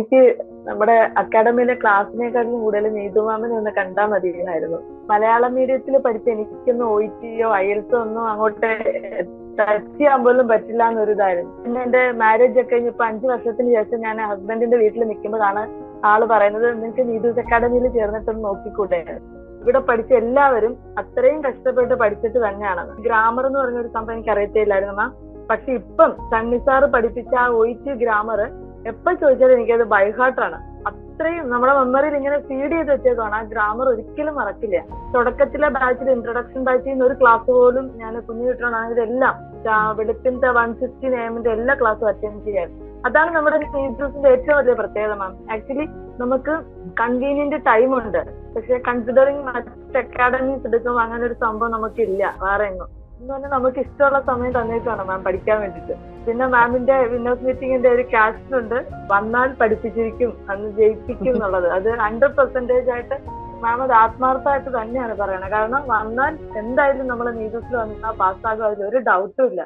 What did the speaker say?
എനിക്ക് നമ്മുടെ അക്കാഡമിയിലെ ക്ലാസ്സിനെക്കാട്ടിലും കൂടുതൽ നീതുമാമനെ ഒന്ന് കണ്ടാൽ മതിയായിരുന്നു മലയാളം മീഡിയത്തിൽ പഠിച്ച എനിക്കൊന്നും ഒ ടിയോ അയൽസോ ഒന്നും അങ്ങോട്ട് ടച്ച് ചെയ്യാൻ പോലും പറ്റില്ല എന്നൊരു ഇതായിരുന്നു പിന്നെ എന്റെ മാരേജ് ഒക്കെ കഴിഞ്ഞപ്പോ അഞ്ചു വർഷത്തിന് ശേഷം ഞാൻ ഹസ്ബൻഡിന്റെ വീട്ടിൽ നിൽക്കുമ്പോഴാണ് ആൾ പറയുന്നത് നിങ്ങൾക്ക് നീതൂസ് അക്കാഡമിയിൽ ചേർന്നിട്ടൊന്ന് നോക്കിക്കൂടെ? ഇവിടെ പഠിച്ച എല്ലാവരും അത്രയും കഷ്ടപ്പെട്ട് പഠിച്ചിട്ട് തന്നെയാണ്. ഗ്രാമർ എന്ന് പറഞ്ഞ ഒരു സംഭവം എനിക്ക് അറിയത്തില്ലായിരുന്നു പക്ഷെ ഇപ്പം സണ്ണിസാറ് പഠിപ്പിച്ച ആ ഒയിറ്റ് ഗ്രാമർ എപ്പോൾ ചോദിച്ചാലും എനിക്കത് ബൈഹാർട്ടാണ് അത്രയും നമ്മുടെ മെമ്മറിയിൽ ഇങ്ങനെ ഫീഡ് ചെയ്ത് വെച്ചേക്കാണ് ആ ഗ്രാമർ ഒരിക്കലും മറക്കില്ല. തുടക്കത്തിലെ ബാച്ചിൽ ഇൻട്രൊഡക്ഷൻ ബാച്ചിൽ നിന്ന് ഒരു ക്ലാസ് പോലും ഞാൻ കുഞ്ഞു കിട്ടണമെങ്കിൽ എല്ലാം വെളുപ്പിന്റെ വൺ ഫിഫ്റ്റി നെയമിന്റെ എല്ലാ ക്ലാസ്സും അറ്റൻഡ് ചെയ്യാൻ. അതാണ് നമ്മുടെ ടീച്ചേഴ്സിന്റെ ഏറ്റവും വലിയ പ്രത്യേകത മാം ആക്ച്വലി നമുക്ക് കൺവീനിയന്റ് ടൈം ഉണ്ട്. പക്ഷെ കൺസിഡറിങ് മറ്റ് അക്കാഡമീസ് എടുക്കുമ്പോൾ അങ്ങനെ ഒരു സംഭവം നമുക്കില്ല. വേറെ എങ്ങും. എന്ന് പറഞ്ഞാൽ നമുക്ക് ഇഷ്ടമുള്ള സമയം തന്നേക്കാണ് മാം പഠിക്കാൻ വേണ്ടിയിട്ട് പിന്നെ മാമിന്റെ വിന്നേഴ്സ് മീറ്റിംഗിന്റെ ഒരു കാസ്റ്റ് ഉണ്ട്. വന്നാൽ പഠിപ്പിച്ചിരിക്കും അന്ന് ജയിപ്പിക്കും എന്നുള്ളത്. അത് ഹൺഡ്രഡ് പെർസെന്റേജ് ആയിട്ട് മാം അത് ആത്മാർത്ഥമായിട്ട് തന്നെയാണ് പറയണത്. കാരണം വന്നാൽ എന്തായാലും നമ്മൾ നീതത്തിൽ വന്നാൽ പാസ്സാകും അതിൽ ഒരു ഡൗട്ടും ഇല്ല.